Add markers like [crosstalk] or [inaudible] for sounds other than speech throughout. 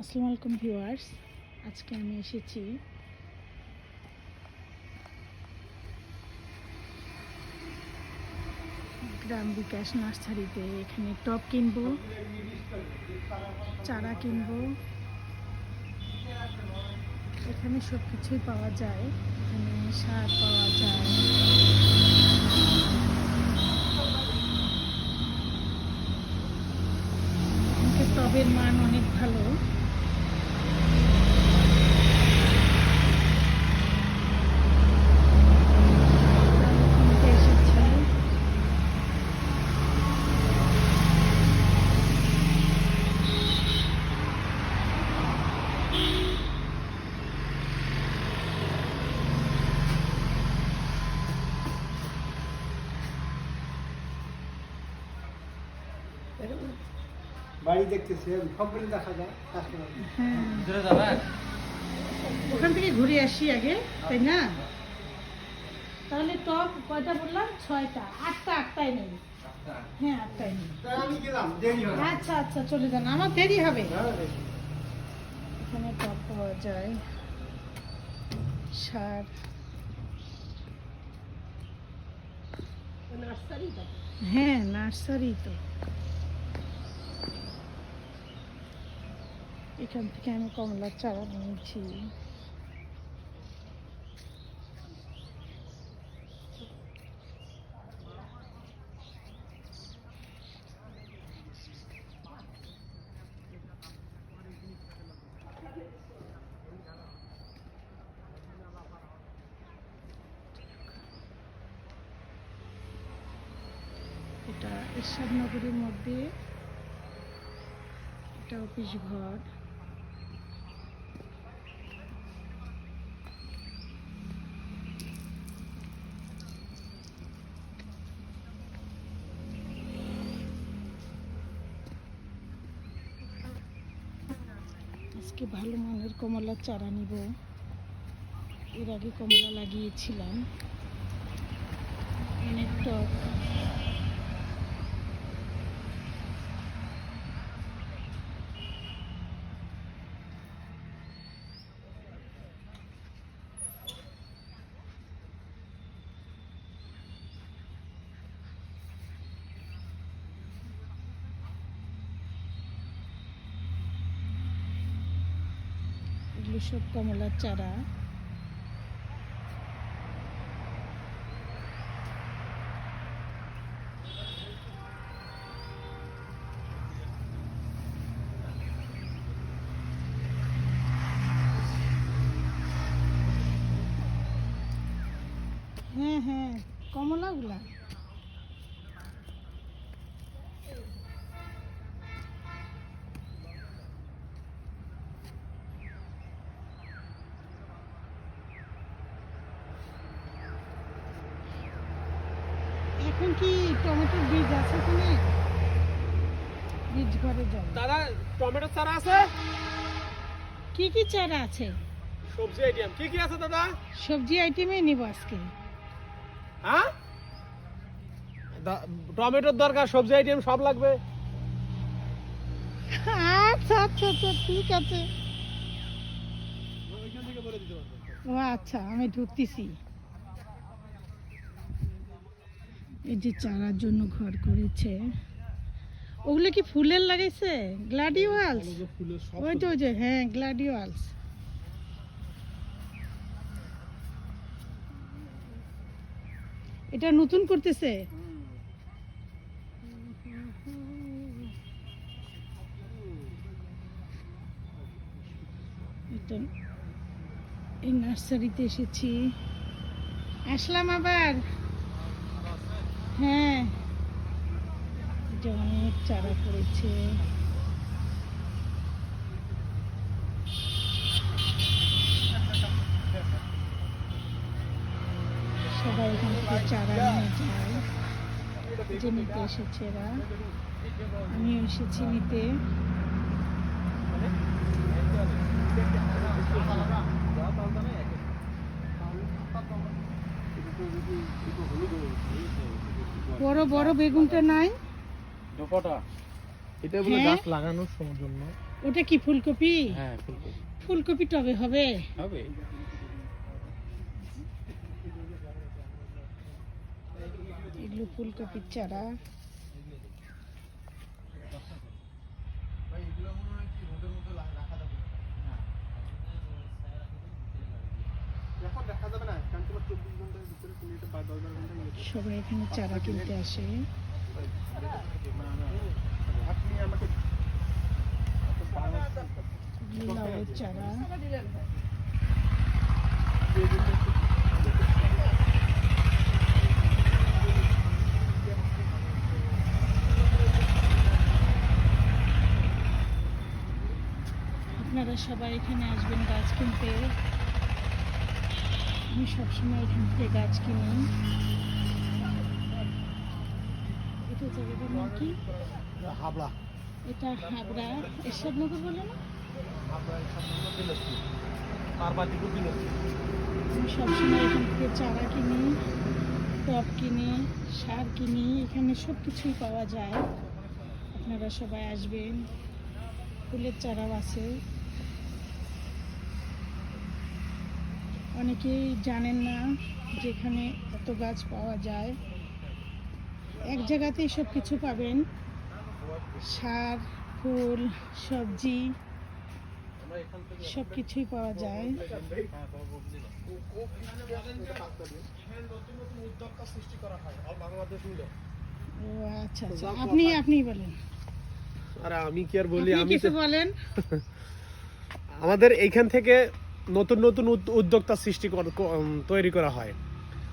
আসসালামু আলাইকুম ভিউয়ার্স। আজকে আমি এসেছি গ্রাম বিকাশ নার্সারিতে। এখানে টপ কিনবো, চারা কিনবো। এখানে সব কিছুই পাওয়া যায়। এখানে সার পাওয়া যায়। টবের মান অনেক ভালো আমি কিনতে এসেছি বাড়ি দেখতেছি সবগুলো দেখা যায় হ্যাঁ। ওখান থেকে ঘুরে আসি আগে তাই না? তাহলে টপ কয়টা বললাম? ছয়টা। আটটা আটটাই নেই হ্যাঁ আটটাই নেই আমি গেলাম দেরি হবে আচ্ছা আচ্ছা চলে যান। আমার দেরি হবে। এখানে টপ পাওয়া যায়। সার। হ্যাঁ নার্সারি তো। এখান থেকে আমি কমলার চারা নিয়েছি। এটা এরশাদনগরের মধ্যে এটা অফিস ঘর। আজকে ভালো মানের কমলার চারা নিব। এর আগে কমলা লাগিয়েছিলাম। অনেক টক। এগুলো সব কমলার চারা। হ্যাঁ হ্যাঁ কমলাগুলা। এখন কি টমেটোর বীজ আছে কিনা বীজ ঘরে যাও দাদা টমেটো চারা আছে? কি কি চারা আছে? সবজি আইটেম। কি কি আছে দাদা? সবজি আইটেমে নিব আজকে। হ্যাঁ? টমেটোর দরকার সবজি আইটেম সব লাগবে। আচ্ছা আচ্ছা আচ্ছা ঠিক আছে। ও আচ্ছা আমি ঢুকতেছি এই যে চারার জন্য ঘর করেছে। ওগুলো কি ফুলের লাগাইছে? গ্লাডিওয়ালস? ওই তো ওই যে হ্যাঁ গ্লাডিওয়ালস। এটা নতুন করতেছে? এই নার্সারিতে এসেছি। আসলাম আবার। হ্যাঁ। এটা অনেক চারা পড়েছে। সবাই এখান থেকে চারা নিয়ে যায়। যে নিতে এসেছে এরা। আমিও এসেছি নিতে। বড় বড় বেগুনটা নাই। দুপাটা। এটা বলে হ্যাঁ? গাছ লাগানোর সময় জন্য। ওটা কি ফুলকপি? হ্যাঁ ফুলকপি। ফুলকপি টবে হবে। হবে। এগুলো ফুলকপির চারা। সবাই এখানে চারা কিনতে আসে। চারা। আপনারা সবাই এখানে আসবেন গাছ কিনতে। আমি সবসময় এখান থেকে গাছ কিনি। এটা জায়গাটার নাম কি হাবড়া। এটা হাবড়া এরশাদনগর বলে না? আমি সবসময় এখান থেকে চারা কিনি টব কিনি সার কিনি এখানে সব কিছুই পাওয়া যায়। আপনারা সবাই আসবেন। ফুলের চারাও আছে। অনেকেই জানেন না যেখানে এত গাছ পাওয়া যায়। এক জায়গাতেই সব কিছু পাবেন। সার ফুল সবজি সব কিছুই পাওয়া যায়। ও আচ্ছা আচ্ছা। আপনি আপনি বলেন। আরে আমি কি আর বলি? আমি কিছু বলেন। [laughs] আমাদের এইখান থেকে নতুন নতুন উদ- উদ্যোক্তা সৃষ্টি তৈরি করা হয়।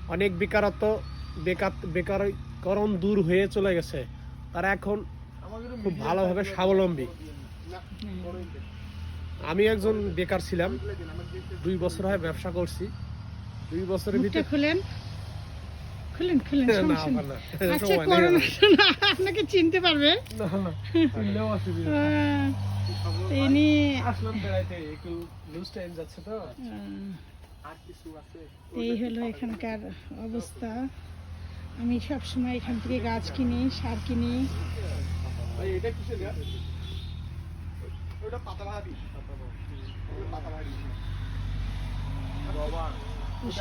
অনেক বেকারত্ব বেকার বেকারকরণ দূর হয়ে চলে গেছে। তারা এখন খুব ভালোভাবে স্বাবলম্বী। আমি একজন বেকার ছিলাম। দুই বছর হয় ব্যবসা করছি। দুই বছরের ভিতরে খুলেন। খুলেন খুলেন। আচ্ছা করোনা আপনাকে চিনতে পারবে। না, না, তিনি এই হলো এখানকার অবস্থা। আমি সব সময় এখান থেকে গাছ কিনি সার কিনি।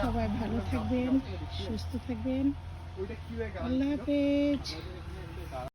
সবাই ভালো থাকবেন সুস্থ থাকবেন। আল্লাহ হাফেজ।